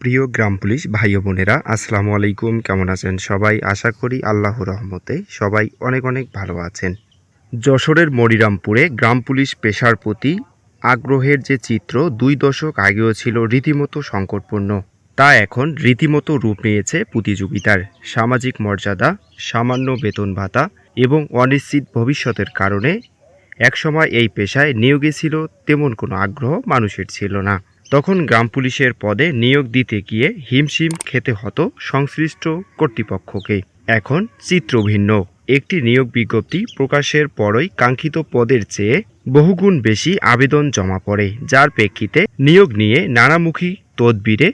প্রিয় গ্রাম পুলিশ ভাই বোনেরা, আসসালামু আলাইকুম। কেমন আছেন সবাই? আশা করি আল্লাহ রহমতে সবাই অনেক অনেক ভালো আছেন। যশোরের মরিরামপুরে গ্রাম পুলিশ পেশার প্রতি আগ্রহের যে চিত্র দুই দশক আগেও ছিল রীতিমতো সংকটপূর্ণ, তা এখন রীতিমতো রূপ নিয়েছে প্রতিযোগিতার। সামাজিক মর্যাদা, সামান্য বেতন ভাতা এবং অনিশ্চিত ভবিষ্যতের কারণে একসময় এই পেশায় নিয়োগে ছিল তেমন কোনো আগ্রহ মানুষের ছিল না। তখন গ্রাম পুলিশের পদে নিয়োগ দিতে গিয়ে হিমশিম খেতে হতো সংশ্লিষ্ট কর্তৃপক্ষকে। এখন চিত্র ভিন্ন। একটি নিয়োগ বিজ্ঞপ্তি প্রকাশের পরই কাঙ্ক্ষিত পদের চেয়ে বহুগুণ বেশি আবেদন জমা পড়ে, যার প্রেক্ষিতে নিয়োগ নিয়ে নানামুখী তদবিরে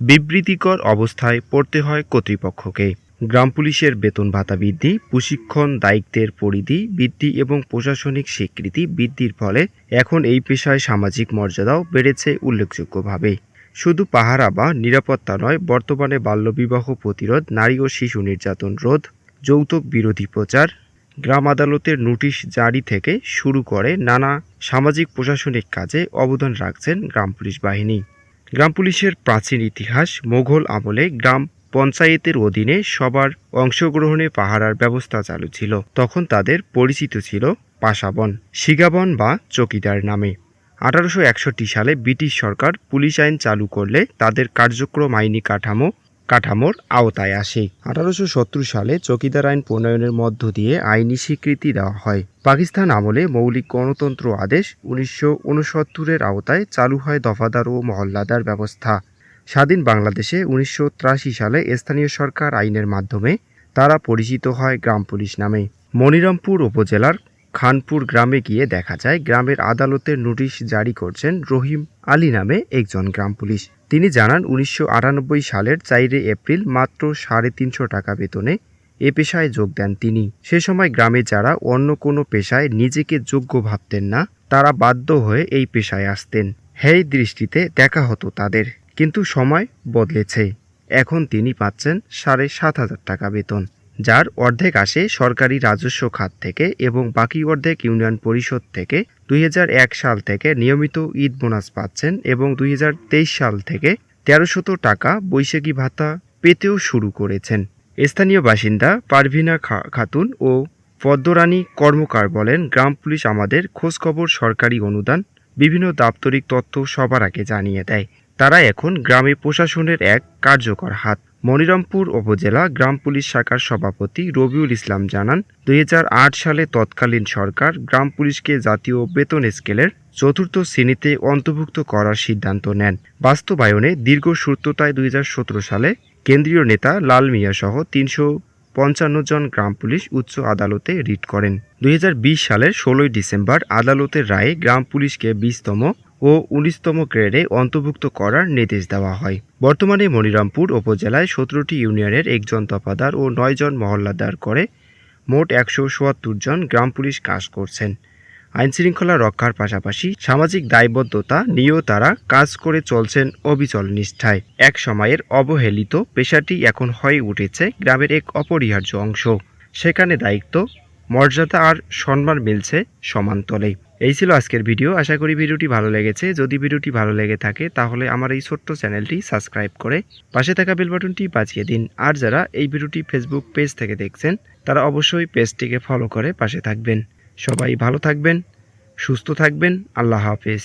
বিবৃতিকর অবস্থায় পড়তে হয় কর্তৃপক্ষকে। গ্রাম পুলিশের বেতন ভাতা বৃদ্ধি, প্রশিক্ষণ দায়িত্বের পরিধি বৃদ্ধি এবং প্রশাসনিক স্বীকৃতি বৃদ্ধির ফলে এখন এই পেশায় সামাজিক মর্যাদাও বেড়েছে উল্লেখযোগ্যভাবে। শুধু পাহারা বা নিরাপত্তা নয়, বর্তমানে বাল্যবিবাহ প্রতিরোধ, নারী ও শিশু নির্যাতন রোধ, যৌতুক বিরোধী প্রচার, গ্রাম আদালতের নোটিশ জারি থেকে শুরু করে নানা সামাজিক প্রশাসনিক কাজে অবদান রাখছেন গ্রাম পুলিশ বাহিনী। গ্রাম পুলিশের প্রাচীন ইতিহাস, মোঘল আমলে গ্রাম পঞ্চায়েতের অধীনে সবার অংশগ্রহণে পাহারার ব্যবস্থা চালু ছিল। তখন তাদের পরিচিত ছিল পাশাবন, শিগাবন বা চকিদার নামে। আঠারোশো একষট্টি সালে ব্রিটিশ সরকার পুলিশ আইন চালু করলে তাদের কার্যক্রম আইনি কাঠামো, কাঠামোর আওতায় আসে। আঠারোশো সত্তর সালে চকিদার আইন প্রণয়নের মধ্য দিয়ে আইনি স্বীকৃতি দেওয়া হয়। পাকিস্তান আমলে মৌলিক গণতন্ত্র আদেশ উনিশশো উনসত্তরের আওতায় চালু হয় দফাদার ও মহল্লাদার ব্যবস্থা। স্বাধীন বাংলাদেশে উনিশশো তিরাশি সালে স্থানীয় সরকার আইনের মাধ্যমে তারা পরিচিত হয় গ্রাম পুলিশ নামে। মনিরামপুর উপজেলার খানপুর গ্রামে গিয়ে দেখা যায়, গ্রামের আদালতের নোটিশ জারি করছেন রহিম আলী নামে একজন গ্রাম পুলিশ। তিনি জানান, উনিশশো আটানব্বই সালের চাইরে এপ্রিল মাত্র সাড়ে তিনশো টাকা বেতনে এ পেশায় যোগ দেন তিনি। সে সময় গ্রামে যারা অন্য কোনো পেশায় নিজেকে যোগ্য ভাবতেন না, তারা বাধ্য হয়ে এই পেশায় আসতেন। হেই দৃষ্টিতে দেখা হতো তাদের। কিন্তু সময় বদলেছে। এখন তিনি পাচ্ছেন সাড়ে সাত হাজার টাকা বেতন, যার অর্ধেক আসে সরকারি রাজস্ব খাত থেকে এবং বাকি অর্ধেক ইউনিয়ন পরিষদ থেকে। দুই হাজার এক সাল থেকে নিয়মিত ঈদ বোনাস পাচ্ছেন এবং দুই হাজার তেইশ সাল থেকে তেরোশত টাকা বৈশাখী ভাতা পেতেও শুরু করেছেন। স্থানীয় বাসিন্দা পারভিনা খাতুন ও পদ্মরানী কর্মকার বলেন, গ্রাম পুলিশ আমাদের খোঁজখবর সরকারি অনুদান, বিভিন্ন দাপ্তরিক তথ্য সবার আগে জানিয়ে দেয়। তারা এখন গ্রামে প্রশাসনের এক কার্যকর হাত। মনিরামপুর উপজেলা গ্রাম পুলিশ শাখার সভাপতি রবিউল ইসলাম জানান, দুই হাজার আট সালে তৎকালীন সরকার গ্রাম পুলিশকে জাতীয় বেতন স্কেলের চতুর্থ শ্রেণীতে অন্তর্ভুক্ত করার সিদ্ধান্ত নেন। বাস্তবায়নে দীর্ঘ সূত্রতায় দুই হাজার সতেরো সালে কেন্দ্রীয় নেতা লাল মিয়া সহ তিনশো পঞ্চান্ন জন গ্রাম পুলিশ উচ্চ আদালতে রিট করেন। দুই হাজার বিশ সালের ষোলোই ডিসেম্বর আদালতের রায়ে গ্রাম পুলিশকে বিশতম ও উনিশতম গ্রেডে অন্তর্ভুক্ত করার নির্দেশ দেওয়া হয়। বর্তমানে মনিরামপুর উপজেলায় সতেরোটি ইউনিয়নের একজন দফাদার ও নয় জন মহল্লাদার করে মোট একশো চুয়াত্তর জন গ্রাম পুলিশ কাজ করছেন। আইনশৃঙ্খলা রক্ষার পাশাপাশি সামাজিক দায়বদ্ধতা নিয়েও তারা কাজ করে চলছেন অবিচল নিষ্ঠায়। এক সময়ের অবহেলিত পেশাটি এখন হয়ে উঠেছে গ্রামের এক অপরিহার্য অংশ। সেখানে দায়িত্ব, মর্যাদা আর সম্মান মিলছে সমান্তলে এই ছিল আজকের ভিডিও। আশা করি ভিডিওটি ভালো লেগেছে। যদি ভিডিওটি ভালো লেগে থাকে, তাহলে আমার এই ছোট্ট চ্যানেলটি সাবস্ক্রাইব করে পাশে থাকা বেল বাটনটি বাজিয়ে দিন। আর যারা এই ভিডিওটি ফেসবুক পেজ থেকে দেখছেন, তারা অবশ্যই পেজটিকে ফলো করে পাশে থাকবেন। সবাই ভালো থাকবেন, সুস্থ থাকবেন। আল্লাহ হাফেজ।